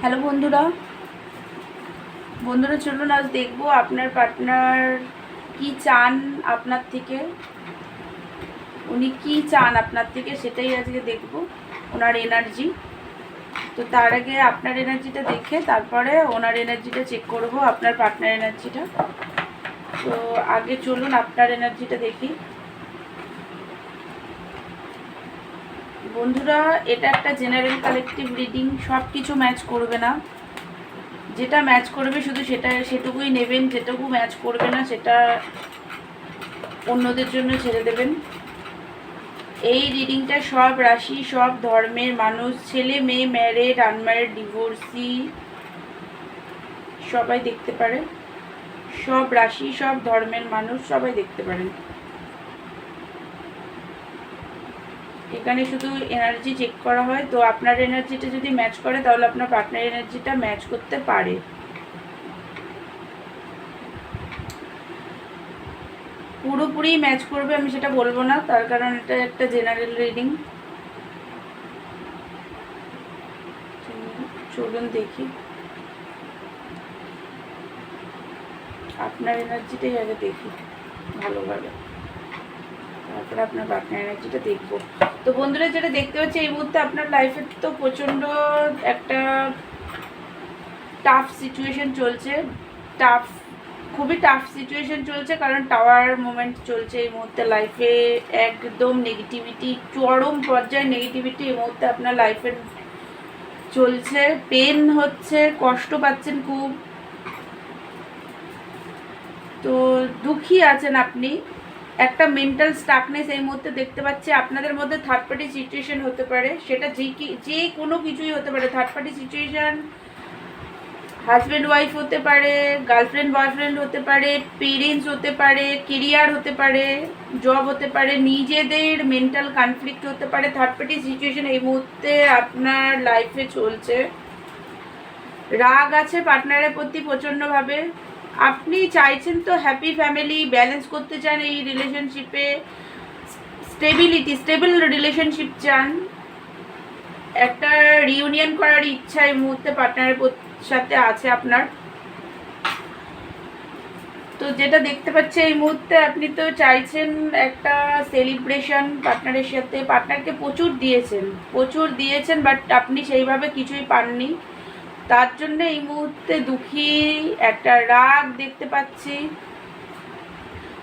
Hello বন্ধুরা। বন্ধুরা, চলুন আজ দেখব আপনার পার্টনার কি চান আপনার থেকে। উনি কি চান আপনার থেকে সেটাই আজকে দেখব, ওনার এনার্জি তো তার আগে আপনার এনার্জিটা দেখে, তারপরে ওনার এনার্জিটা চেক করব, আপনার পার্টনার এনার্জিটা তো আগে চলুন আপনার এনার্জিটা দেখি। বন্ধুরা, এটা একটা জেনারেল কালেকটিভ রিডিং সব কিছু ম্যাচ করবে না। যেটা ম্যাচ করবে শুধু সেটা, সেটুকুই নেবেন, যেটুকু ম্যাচ করবে না সেটা অন্যদের জন্য ছেড়ে দেবেন। এই রিডিংটা সব রাশি, সব ধর্মের মানুষ, ছেলে, মেয়ে ম্যারেড আনম্যারেড ডিভোর্সি সবাই দেখতে পারে। সব রাশি, সব ধর্মের মানুষ সবাই দেখতে পারেন। এখানে শুধু এনার্জি চেক করা হয়। তো আপনার এনার্জিটা যদি ম্যাচ করে, তাহলে আপনার পার্টনার এনার্জিটা ম্যাচ করতে পারে। পুরোপুরি ম্যাচ করবে আমি সেটা বলব না, তার কারণ এটা একটা জেনারেল রিডিং চলুন দেখি। আপনার এনার্জিটাই আগে দেখি, ভালোভাবে। তারপরে আপনার পার্টনার এনার্জিটা দেখব। তো বন্ধুরা, যেটা দেখতে পাচ্ছি, এই মুহূর্তে আপনার লাইফে তো প্রচণ্ড একটা টাফ সিচুয়েশন চলছে। টাফ খুবই টাফ সিচুয়েশন চলছে, কারণ টাওয়ার মোমেন্ট চলছে এই মুহূর্তে লাইফে একদম নেগেটিভিটি চরম পর্যায়ে নেগেটিভিটি এই মুহূর্তে আপনার লাইফের চলছে। পেন হচ্ছে, কষ্ট পাচ্ছেন খুব। তো দুঃখী আছেন আপনি। একটা মেন্টাল স্টাকনেস এই মুহূর্তে দেখতে পাচ্ছি। আপনাদের মধ্যে থার্ড পার্টি সিচুয়েশন হতে পারে। সেটা যে কি, যে কোনো কিছুই হতে পারে। Third party situation husband wife হতে পারে গার্লফ্রেন্ড বয়ফ্রেন্ড হতে পারে পেরেন্টস হতে পারে কেরিয়ার হতে পারে জব হতে পারে, নিজেদের মেন্টাল কনফ্লিক্ট হতে পারে। থার্ড পার্টি সিচুয়েশন এই মুহূর্তে আপনার লাইফে চলছে। রাগ আছে পার্টনারের প্রতি প্রচণ্ডভাবে আপনি চাইছেন তো হ্যাপি ফ্যামিলি ব্যালেন্স করতে চান এই রিলেশনশিপে স্টেবিলিটি স্টেবল রিলেশনশিপ চান, একটা রিউনিয়ন করার ইচ্ছা এই মুহূর্তে পার্টনারের সাথে আছে আপনার। তো যেটা দেখতে পাচ্ছি এই মুহূর্তে আপনি তো চাইছেন একটা সেলিব্রেশন পার্টনারের সাথে পার্টনারকে প্রচুর দিয়েছেন প্রচুর দিয়েছেন বাট আপনি সেইভাবে কিছুই পাননি। তার জন্য এই মুহূর্তে দুঃখী একটা রাগ দেখতে পাচ্ছি।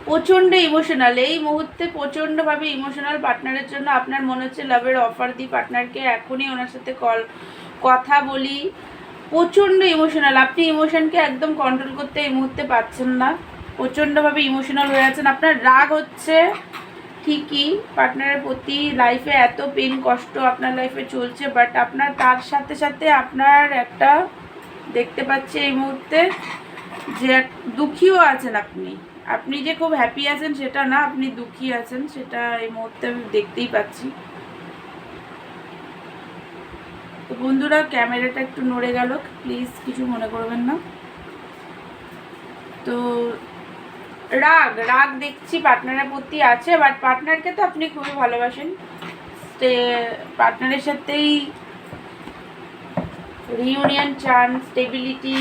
প্রচণ্ড ইমোশনাল এই মুহূর্তে প্রচণ্ডভাবে ইমোশনাল পার্টনারের জন্য আপনার মনে হচ্ছে লাভের অফার দিই পার্টনারকে এখনই ওনার সাথে কল কথা বলি। প্রচণ্ড ইমোশনাল আপনি ইমোশনকে একদম কন্ট্রোল করতে এই মুহূর্তে পাচ্ছেন না। প্রচণ্ডভাবে ইমোশনাল হয়ে আছেন। আপনার রাগ হচ্ছে ঠিকই পার্টনারের প্রতি লাইফে এত পেন কষ্ট আপনার লাইফে চলছে বাট আপনার তার সাথে সাথে আপনার একটা দেখতে পাচ্ছি এই মুহূর্তে যে দুঃখীও আছেন আপনি। আপনি যে খুব হ্যাপি আছেন সেটা না, আপনি দুঃখী আছেন সেটা এই মুহূর্তে আমি দেখতেই পাচ্ছি। তো বন্ধুরা, ক্যামেরাটা একটু নড়ে গেল প্লিজ কিছু মনে করবেন না। তো রাগ রাগ দেখছি পার্টনারের প্রতি আছে বাট পার্টনারকে তো আপনি খুবই ভালোবাসেন। পার্টনারের সাথেই রিউনিয়ন চান স্টেবিলিটি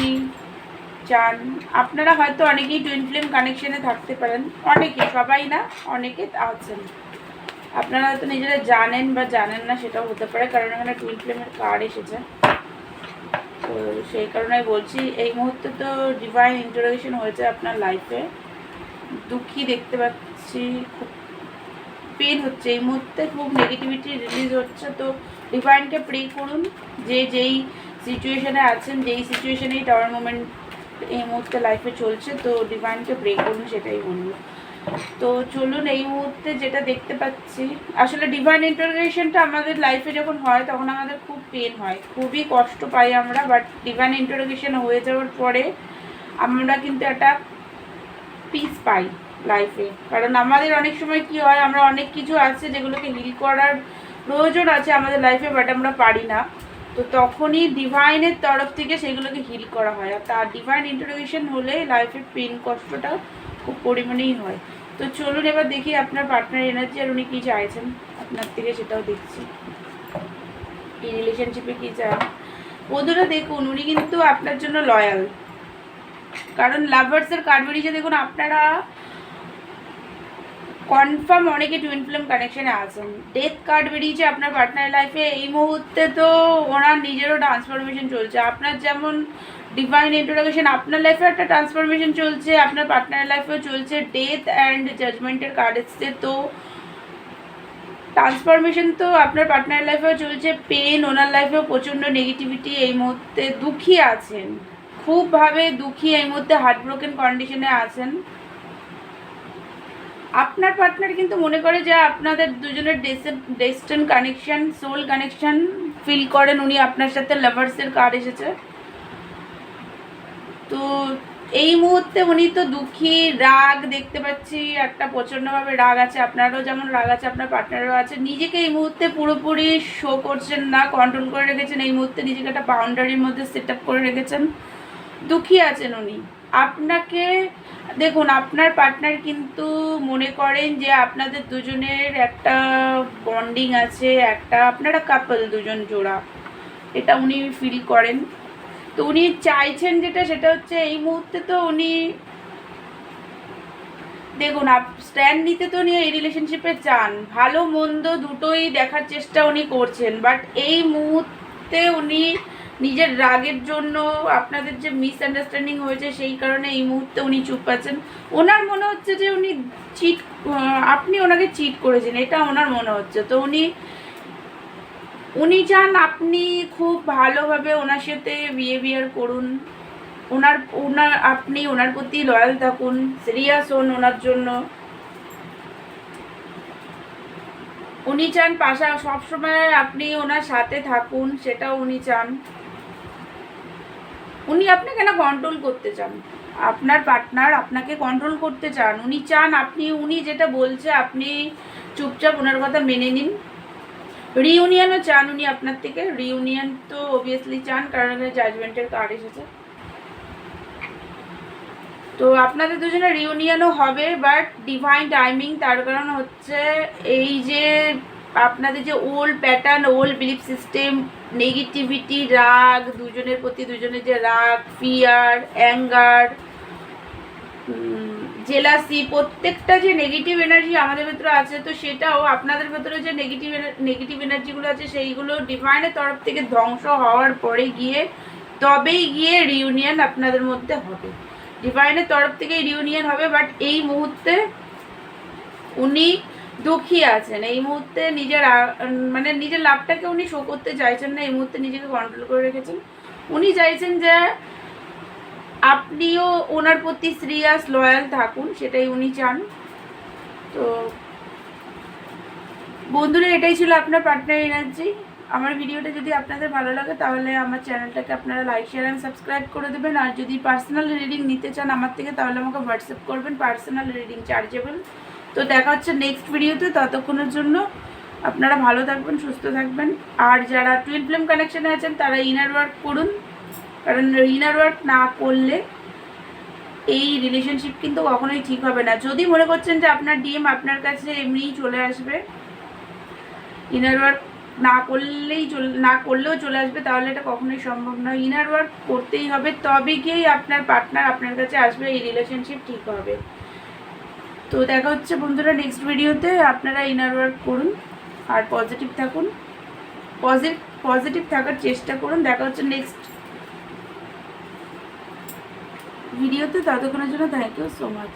চান। আপনারা হয়তো অনেকেই টুইন ফ্লেম কানেকশানে থাকতে পারেন। অনেকে, সবাই না, অনেকে আছেন। আপনারা হয়তো নিজেরা জানেন বা জানেন না, সেটাও হতে পারে, কারণ এখানে টুইন ফ্লেমের কার্ড এসেছে। তো সেই কারণে বলছি, এই মুহূর্তে তো ডিভাইন ইন্টারোগেশন হয়েছে আপনার লাইফে দুঃখী দেখতে পাচ্ছি, খুব পেন হচ্ছে। এই মুহূর্তে খুব নেগেটিভিটি রিলিজ হচ্ছে। তো ডিভাইনকে প্রে করুন। যে যেই সিচুয়েশনে আছেন, যেই সিচুয়েশনেই টাওয়ার মোমেন্ট এই মুহূর্তে লাইফে চলছে, তো ডিভাইনকে প্রে করুন, সেটাই বলব। তো চলুন, এই মুহূর্তে যেটা দেখতে পাচ্ছি, আসলে ডিভাইন ইন্টারোগেশনটা আমাদের লাইফে যখন হয়, তখন আমাদের খুব পেন হয়। খুবই কষ্ট পাই আমরা বাট ডিভাইন ইন্টারোগেশন হয়ে যাওয়ার পরে আমরা কিন্তু একটা পিস পাই লাইফে কারণ আমাদের অনেক সময় কি হয়, আমরা অনেক কিছু আছে যেগুলোকে হিল করার প্রয়োজন আছে আমাদের লাইফে বাট আমরা পারি না। তো তখনই ডিভাইনের তরফ থেকে সেগুলোকে হিল করা হয়। আর তার ডিভাইন ইন্টারোগেশন হলে লাইফের পেন কষ্টটা খুব পরিমাণেই হয়। তো চলুন এবার দেখি আপনার পার্টনার এনার্জি আর উনি কী চাইছেন। আপনার থেকে সেটাও দেখছি। এই রিলেশনশিপে কী চান বন্ধুরা দেখুন, উনি কিন্তু আপনার জন্য লয়াল কারণ লাভার্সের কার্ড বেরিয়েছে দেখুন, আপনারা কনফার্ম অনেকে টুইন ফ্লেম কানেকশনে আছেন। ডেথ কার্ড বেরিয়েছে আপনার পার্টনার লাইফে এই মুহূর্তে তো ওনার নিজেরও ট্রান্সফরমেশন চলছে। আপনার যেমন ডিভাইন ইন্ট্রোডাকশন আপনার লাইফে একটা ট্রান্সফরমেশন চলছে, আপনার পার্টনার লাইফেও চলছে। ডেথ অ্যান্ড জাজমেন্টের কার্ড এসছে। তো ট্রান্সফরমেশন তো আপনার পার্টনার লাইফেও চলছে। পেন ওনার লাইফেও প্রচণ্ড নেগেটিভিটি এই মুহূর্তে দুঃখী আছেন। খুবভাবে দুঃখী এই মুহূর্তে হার্ট ব্রোকেন কন্ডিশনে আছেন। আপনার পার্টনার কিন্তু মনে করে যে আপনাদের দুজনের destiny connection soul connection feel করেন। উনি আপনার সাথে লাভার্সের কার্ড এসেছে। তো এই মুহূর্তে উনি তো দুঃখী, রাগ দেখতে পাচ্ছি। একটা প্রচণ্ডভাবে রাগ আছে। আপনারও যেমন রাগ আছে, আপনার পার্টনারও আছে। নিজেকে এই মুহূর্তে পুরোপুরি শো করছেন না কন্ট্রোল করে রেখেছেন। এই মুহূর্তে নিজেকে একটা বাউন্ডারির মধ্যে সেট আপ করে রেখেছেন। দুঃখী আছেন উনি। আপনাকে, দেখুন, আপনার পার্টনার কিন্তু মনে করেন যে আপনাদের দুজনের একটা বন্ডিং আছে, একটা আপনারা কাপল দুজন জোড়া। এটা উনি ফিল করেন। তো উনি চাইছেন যেটা, সেটা হচ্ছে এই মুহূর্তে তো উনি, দেখুন, আপ স্ট্যান্ড নিতে তো উনি এই রিলেশনশিপে চান। ভালো, মন্দ দুটোই দেখার চেষ্টা উনি করছেন। বাট এই মুহূর্তে উনি নিজের রাগের জন্য আপনাদের যে মিসআন্ডারস্ট্যান্ডিং হয়েছে, সেই কারণে এই মুহূর্তে উনি চুপ আছেন। ওনার মনে হচ্ছে যে উনি চিট আপনি ওনাকে চিট করেছেন, এটা ওনার মনে হচ্ছে। তো উনি উনি চান আপনি খুব ভালোভাবে ওনার সাথে বিহেভিয়ার করুন। ওনার ওনার, আপনি ওনার প্রতি লয়াল থাকুন সিরিয়াস হন ওনার জন্য। উনি চান পাশা, সবসময় আপনি ওনার সাথে থাকুন, সেটাও উনি চান। উনি আপনাকে না কন্ট্রোল করতে চান। আপনার পার্টনার আপনাকে কন্ট্রোল করতে চান। উনি চান আপনি, উনি যেটা বলছে আপনি চুপচাপ ওনার কথা মেনে নিন। রিউনিয়নও চান উনি আপনার থেকে। রিউনিয়ন তো অবভিয়াসলি চান, কারণ জাজমেন্টের কার্ড এসেছে। তো আপনাদের দুজনে রিউনিয়নও হবে বাট ডিভাইন টাইমিং তার কারণ হচ্ছে এই যে আপনাদের যে old pattern old belief system negativity রাগ, দুজনের প্রতি দুজনের যে রাগ ফিয়ার অ্যাঙ্গার জেলাসি প্রত্যেকটা যে নেগেটিভ এনার্জি আমাদের ভেতরে আছে, তো সেটাও আপনাদের ভেতরে যে নেগেটিভ নেগেটিভ এনার্জিগুলো আছে, সেইগুলো ডিভাইনের তরফ থেকে ধ্বংস হওয়ার পরে গিয়ে, তবেই গিয়ে রিউনিয়ন আপনাদের মধ্যে হবে। ডিভাইনের তরফ থেকে রিউনিয়ন হবে বাট এই মুহূর্তে উনি দুঃখী আছেন। এই মুহূর্তে নিজের মানে নিজের লাভটাকে উনি শো করতে চাইছেন না, এই মুহূর্তে নিজেকে কন্ট্রোল করে রেখেছেন। উনি চাইছেন যে আপনিও ওনার প্রতি সিরিয়াস লয়াল থাকুন, সেটাই উনি চান। তো বন্ধুরা, এটাই ছিল আপনার পার্টনার এনার্জি আমার ভিডিওটা যদি আপনাদের ভালো লাগে, তাহলে আমার চ্যানেলটাকে আপনারা লাইক শেয়ার অ্যান্ড সাবস্ক্রাইব করে দেবেন। আর যদি পার্সোনাল রিডিং নিতে চান আমার থেকে, তাহলে আমাকে হোয়াটসঅ্যাপ করবেন পার্সোনাল রিডিং চার্জেবল তো দেখা হচ্ছে নেক্সট ভিডিওতে ততক্ষণের জন্য আপনারা ভালো থাকবেন, সুস্থ থাকবেন। আর যারা টুইন ফ্লেম কানেকশানে আছেন, তারা ইনার ওয়ার্ক করুন। কারণ ইনার ওয়ার্ক না করলে এই রিলেশনশিপ কিন্তু কখনোই ঠিক হবে না। যদি মনে করছেন যে আপনার ডিএম আপনার কাছে এমনিই চলে আসবে ইনার ওয়ার্ক না করলেই চল, না করলেও চলে আসবে, তাহলে এটা কখনোই সম্ভব নয়। ইনার ওয়ার্ক করতেই হবে তবে গিয়েই আপনার পার্টনার আপনার কাছে আসবে, এই রিলেশনশিপ ঠিক হবে। তো দেখা হচ্ছে বন্ধুরা নেক্সট ভিডিওতে আপনারা ইনার ওয়ার্ক করুন আর পজিটিভ থাকুন। পজিটিভ পজিটিভ থাকার চেষ্টা করুন। দেখা হচ্ছে নেক্সট ভিডিওতে ততক্ষণের জন্য থ্যাংক ইউ সো মাচ